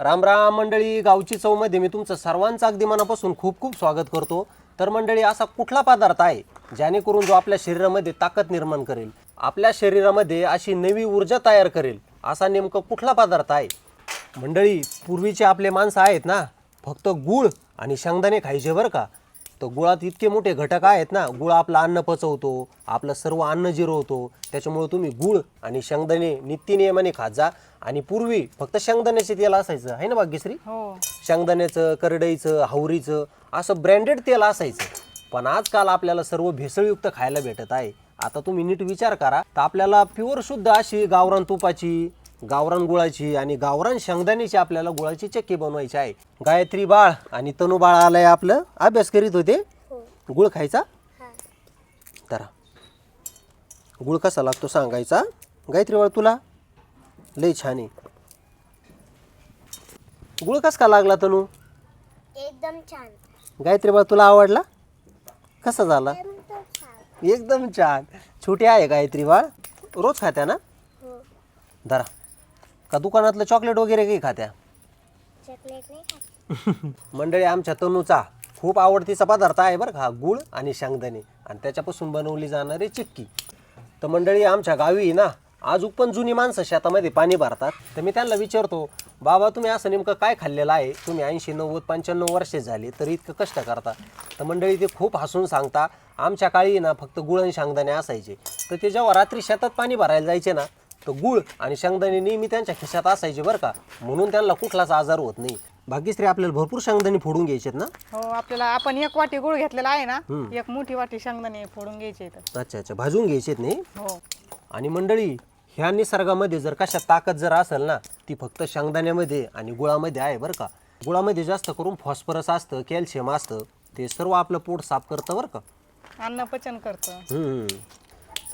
राम राम मंडळी गावची चवमध्ये मी तुमचं सर्वांचं अगदी मनापासून खूप खूप स्वागत करतो. तर मंडळी असा कुठला पदार्थ आहे जेणेकरून जो आपल्या शरीरामध्ये ताकद निर्माण करेल? आपल्या शरीरामध्ये अशी नवी ऊर्जा तयार करेल? असा नेमकं कुठला पदार्थ आहे? मंडळी पूर्वीचे आपले माणसं आहेत ना फक्त गुळ आणि शेंगदाणे खायचे बरं का? तर गुळात इतके मोठे घटक आहेत ना गुळ आपलं अन्न पचवतो आपलं सर्व अन्न जिरवतो त्याच्यामुळे तुम्ही गुळ आणि शेंगदाणे नित्यनियमाने खात जा. आणि पूर्वी फक्त शेंगदाण्याचे तेल असायचं आहे ना भाग्यश्री? हो. शेंगदाण्याचं करडईचं हावरीचं असं ब्रँडेड तेल असायचं. पण आजकाल आपल्याला सर्व भेसळयुक्त खायला भेटत आहे. आता तुम्ही नीट विचार करा तर आपल्याला प्युअर शुद्ध अशी गावरान तुपाची गावरान गुळाची आणि गावरान शेंगदाण्याची आपल्याला गुळाची चक्की बनवायची आहे. गायत्री बाळ आणि तनू बाळ आलंय आपलं. अभ्यास करीत होते? गुळ खायचा? तर गुळ कसा लागतो सांगायचा? गायत्री बाळ तुला? लय छान आहे. गुळ कस का लागला तनू? एकदम छान. गायत्री बाळ तुला आवडला? कसा झाला? एकदम छान. एकदम छान. छोटी आहे गायत्री बाळ. रोज खात्या ना? हो. धरा. का दुकानातलं चॉकलेट वगैरे काही खात्या? चॉकलेट नाही खात. मंडळी आमच्या तनूचा खूप आवडतीचा पदार्थ आहे बरं का हा गुळ आणि शेंगदाणे. आणि त्याच्यापासून बनवली जाणारी चिक्की. तर मंडळी आमच्या गावी ना अजून पण जुनी माणसं शेतामध्ये पाणी भरतात. तर मी त्यांना विचारतो बाबा तुम्ही असं नेमकं काय खाल्लेलं आहे? तुम्ही ऐंशी नव्वद पंच्याण्णव वर्षे झाली तरी इतकं कष्ट करता. तर मंडळी ते खूप हसून सांगता आमच्या काळी ना फक्त गुळ आणि शेंगदाणे असायचे. तर ते जेव्हा रात्री शेतात पाणी भरायला जायचे ना तर गुळ आणि शेंगदाणे नेहमी त्यांच्या खिशात असायचे बरं का. म्हणून त्यांना कुठलाच आजार होत नाही. भाग्यश्री आपल्याला भरपूर शेंगदाणे फोडून घ्यायचेत ना? हो आपल्याला आपण एक वाटी गुळ घेतलेला आहे ना एक मोठी वाटी शेंगदाणे फोडून घ्यायचे इथं अच्छा अच्छा. भाजून घ्यायचेत नाही? हो. आणि मंडळी ह्या निसर्गामध्ये जर कशा ताकद जर असेल ना ती फक्त शेंगदाण्यामध्ये आणि गुळामध्ये आहे बरं का. गुळामध्ये जास्त करून फॉस्फरस असतं कॅल्शियम असतं ते सर्व आपलं पोट साफ करतं बरं का. अन्न पचन करतं. हम्म.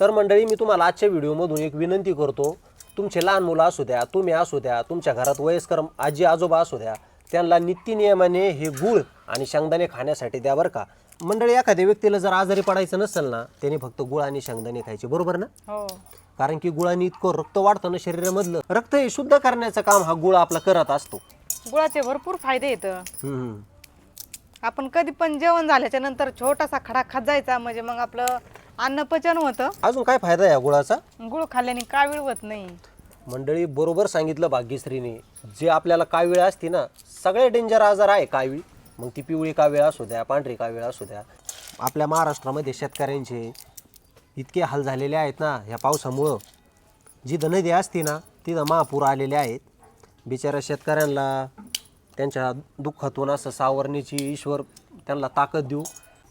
तर मंडळी मी तुम्हाला आजच्या व्हिडिओमधून एक विनंती करतो. तुमचे लहान मुलं असू द्या तुम्ही असू द्या तुमच्या घरात वयस्कर आजी आजोबा असू द्या त्यांना नित्यनियमाने हे गुळ आणि शेंगदाणे खाण्यासाठी द्या बरं का. मंडळी एखाद्या व्यक्तीला जर आजारी पडायचं नसेल ना त्याने फक्त गुळ आणि शेंगदाणे खायचे बरोबर ना? हो. कारण की गुळाने इतकं रक्त वाढतं ना शरीरामधलं. रक्त हे शुद्ध करण्याचं काम हा गुळ आपला करत असतो. गुळाचे भरपूर फायदे हम्म. आपण कधी पण जेवण झाल्याच्यानंतर छोटासा खडा खात जायचा म्हणजे मग आपलं अन्न पचन होतं. अजून काय फायदा या गुळाचा? गुळ खाल्ल्याने कावीळ होत नाही. मंडळी बरोबर सांगितलं भाग्यश्रीने. जे आपल्याला कावीळ असते ना सगळे डेंजर आजार आहे कावीळ मग ती पिवळी कावीळ असू द्या पांढरी कावीळ असू द्या. आपल्या महाराष्ट्रामध्ये शेतकऱ्यांचे इतके हाल झालेले आहेत ना ह्या पावसामुळं. जिथं नदी असते ना तिथं महापूर आलेले आहेत. बिचाऱ्या शेतकऱ्यांना त्यांच्या दुःखातून असं सावरण्याची ईश्वर त्यांना ताकद देऊ.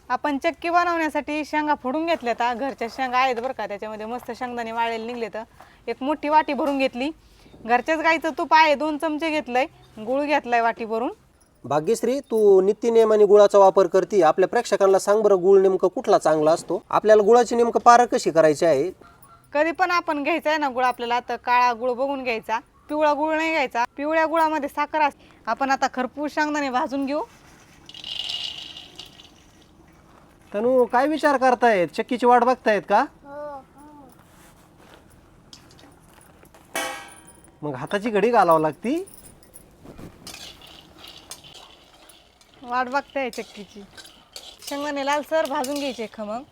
आपण चक्की बनवण्यासाठी शेंगा फोडून घेतल्या आता घरच्या शेंगा आहेत बरं का त्याच्यामध्ये मस्त शेंगदाणे वाळलेले निघले तर एक मोठी वाटी भरून घेतली. घरच्याच गाईचं तूप आहे दोन चमचे घेतलंय. गुळ घेतलाय वाटी भरून. भाग्यश्री तू नित्यनियमाने गुळाचा वापर करते. आपल्या प्रेक्षकांना सांग बरं गुळ नेमकं कुठला चांगला असतो? आपल्याला गुळाची नेमकं पारख कशी करायची आहे? कधी पण आपण घ्यायचा आहे ना गुळ आपल्याला. तर काळा गुळ बघून घ्यायचा. पिवळा गुळ नाही घ्यायचा. पिवळ्या गुळामध्ये साखर असते आपण आता खरपूस शेंगदाणे भाजून घेऊ. तनु काय विचार करतायत? चक्कीची वाट बघतायत का? हो हो. मग हाताची घडी घालावं लागती? वाट बघताय चक्कीची. शेंगदाणे लालसर भाजून घ्यायचे खमंग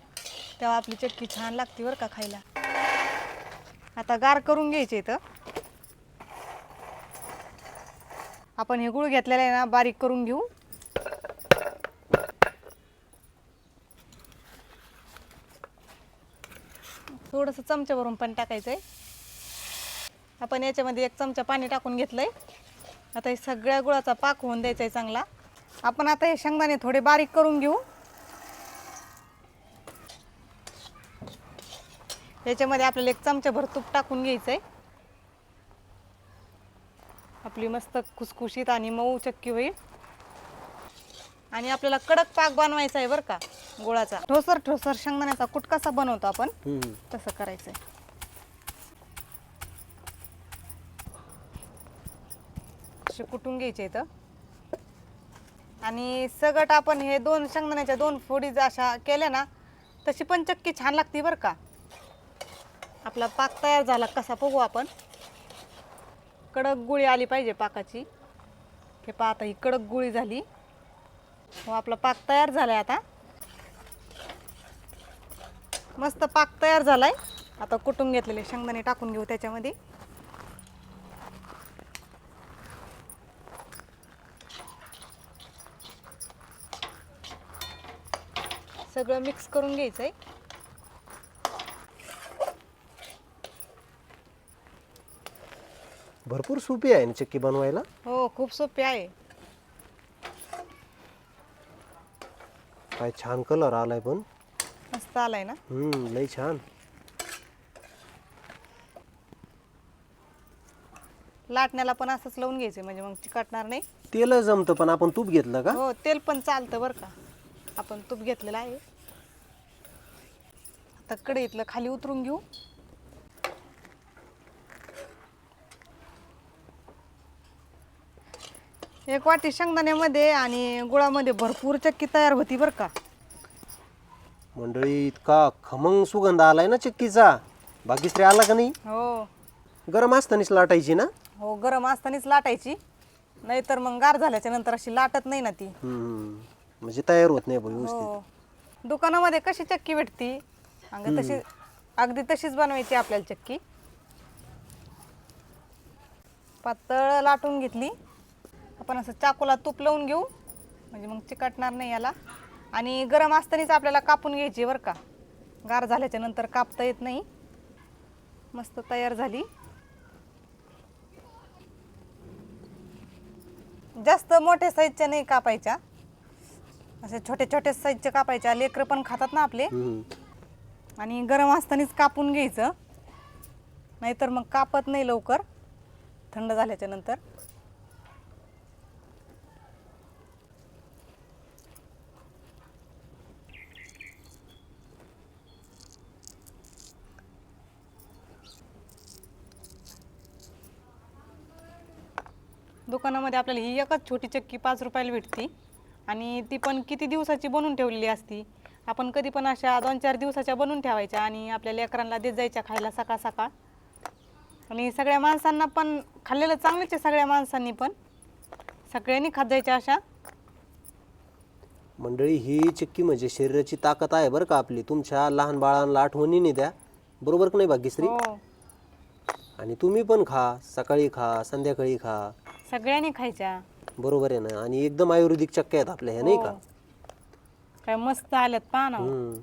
तेव्हा आपली चक्की छान लागते बरं का खायला. आता गार करून घ्यायचे इथं. आपण हे गुळ घेतलेला आहे ना बारीक करून घेऊ. थोडंसं चमच्यावरून भरून पण टाकायचं आहे आपण याच्यामध्ये एक चमचा पाणी टाकून घेतलं आहे आता हे सगळ्या गुळाचा पाक होऊन द्यायचा आहे चांगला. आपण आता हे शेंगदाणे थोडे बारीक करून घेऊ. याच्यामध्ये आपल्याला एक चमचाभर तूप टाकून घ्यायचं आहे आपली मस्त खुसखुशीत आणि मऊ चक्की होईल. आणि आपल्याला कडक पाक बनवायचा आहे बरं का गुळाचा. ठोसर ठोसर शेंगदाण्याचा कुट कसा बनवतो आपण. हम्म. तसं करायचं आहे असे कुटून घ्यायचे इथं. आणि सगट आपण हे दोन शेंगदाण्याच्या दोन फोडी जर अशा केल्या ना तशी पण चक्की छान लागते बरं का. आपला पाक तयार झाला कसा बघू आपण. कडक गुळी आली पाहिजे पाकाची. हे पहा आता ही कडक गुळी झाली. हो आपला पाक तयार झालाय आता. मस्त पाक तयार झालाय. आता कुटून घेतलेले शेंगदाणे टाकून घेऊ त्याच्यामध्ये. सगळं मिक्स करून घ्यायचंय. भरपूर सोपी आहे ना चक्की बनवायला? हो खूप सोपे आहे. काय छान कलर आलाय पण. मस्त आलाय ना? हम्म लई छान. लाटण्याला पण असंच लावून घ्यायचं म्हणजे मग चिकटणार नाही. तेल जमतं पण आपण तूप घेतलं का? हो तेल पण चालतं बरं का. आपण तूप घेतलेलं आहे. आता कढईतलं खाली उतरून घेऊ. एक वाटी शेंगदाण्यामध्ये आणि गुळामध्ये भरपूर चक्की तयार होती बरं का. मंडळी इतका खमंग सुगंध आलाय ना चक्कीचा. बाकीश्री आला का नाही? हो. गरम असतानाच लाटायची ना? हो गरम असतानाच लाटायची. नाहीतर मग गार झाल्याच्यानंतर अशी लाटत नाही ना ती. हम्म. म्हणजे तयार होत नाही बघ व्यवस्थित. हो. दुकानामध्ये कशी चक्की भेटती? अगं तशी अगदी तशीच बनवायची आपल्याला चक्की. पातळ लाटून घेतली. आपण असं चाकूला तूप लावून घेऊ. म्हणजे मग चिकटणार नाही याला. आणि गरम असतानाच आपल्याला कापून घ्यायची बरं का. गार झाल्याच्यानंतर कापता येत नाही. मस्त तयार झाली. जास्त मोठ्या साईजच्या नाही कापायच्या. असे छोटे छोटे साईजचे कापायच्या. लेकरं पण खातात ना आपले. आणि गरम असतानाच कापून घ्यायचं. नाहीतर मग कापत नाही लवकर. थंड झाल्याच्यानंतर. दुकानामध्ये आपल्याला ही एकच छोटी चक्की पाच रुपयाला भेटती. आणि ती पण किती दिवसाची बनवून ठेवलेली असती. आपण कधी पण अशा दोन चार दिवसाच्या बनवून ठेवायच्या आणि आपल्या लेकरांना देत जायच्या खायला सकाळ सकाळ. आणि सगळ्या माणसांना पण खाल्लेलं चांगलंच आहे सगळ्या माणसांनी पण. सगळ्यांनी खात जायच्या अशा. मंडळी ही चक्की म्हणजे शरीराची ताकद आहे बरं का आपली. तुमच्या लहान बाळांना आठवणीने द्या. बरोबर का नाही भाग्यश्री? हो. आणि तुम्ही पण खा सकाळी खा संध्याकाळी खा. सगळ्यांनी खायच्या. बरोबर आहे ना. आणि एकदम आयुर्वेदिक चक्क्या आहेत आपल्या ह्या नाही का? हो. काय मस्त आल्यात पहा ना. हम्म.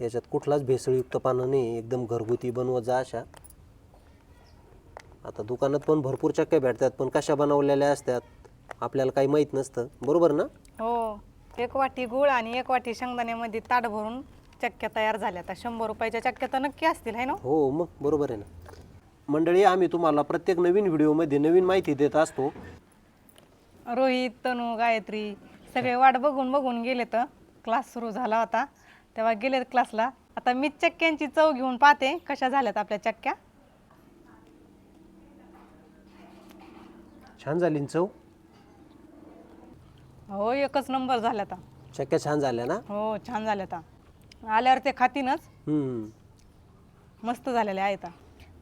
याच्यात कुठलाच भेसळयुक्त पानं नाही. एकदम घरगुती बनवत जा अशा. आता दुकानात पण भरपूर चक्क्या भेटतात पण कशा बनवलेल्या असतात आपल्याला काही माहीत नसतं. बरोबर ना? हो. एक वाटी गुळ आणि एक वाटी शेंगदाण्यामध्ये ताट भरून चक्क्या तयार झाल्या आता शंभर रुपयाच्या चक्क्या तर नक्की असतील है ना? हो मग बरोबर आहे ना. मंडळी आम्ही तुम्हाला प्रत्येक नवीन व्हिडिओमध्ये नवीन माहिती देत असतो. रोहित तनू गायत्री सगळे वाट बघून बघून गेले तर क्लास सुरू झाला होता. तेव्हा गेले क्लासला. आता मी चक्क्यांची चव घेऊन पाहते कशा झाल्यात आपल्या चक्क्या. छान झाली ना चव? हो एकच नंबर आता चक्क्या छान झाल्या ना? हो छान झाल्या आता आल्यावर ते खातीनच हम्म. मस्त झालेले आहेत.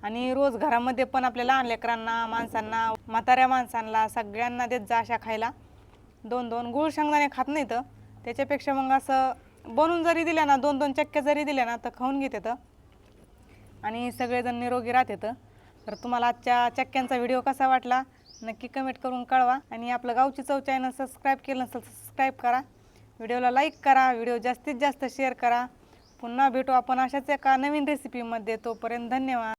आणि रोज घरामध्ये पण आपल्या लहान लेकरांना माणसांना म्हाताऱ्या माणसांना सगळ्यांना देत जा अशा खायला. दोन दोन गुळ शेंगदाणे खात नाही तर त्याच्यापेक्षा मग असं बनवून जरी दिल्या ना दोन दोन चक्क्या जरी दिल्या ना तर खाऊन घेते तर आणि सगळेजण निरोगी राहते तर तुम्हाला आजच्या चक्क्यांचा व्हिडिओ कसा वाटला नक्की कमेंट करून कळवा. आणि आपलं गावची चव चॅनल सबस्क्राईब केलं नसेल सबस्क्राईब करा. व्हिडिओला लाईक करा व्हिडिओ जास्तीत जास्त शेअर करा. पुन्हा भेटू आपण अशाच एका नवीन रेसिपीमध्ये तोपर्यंत धन्यवाद.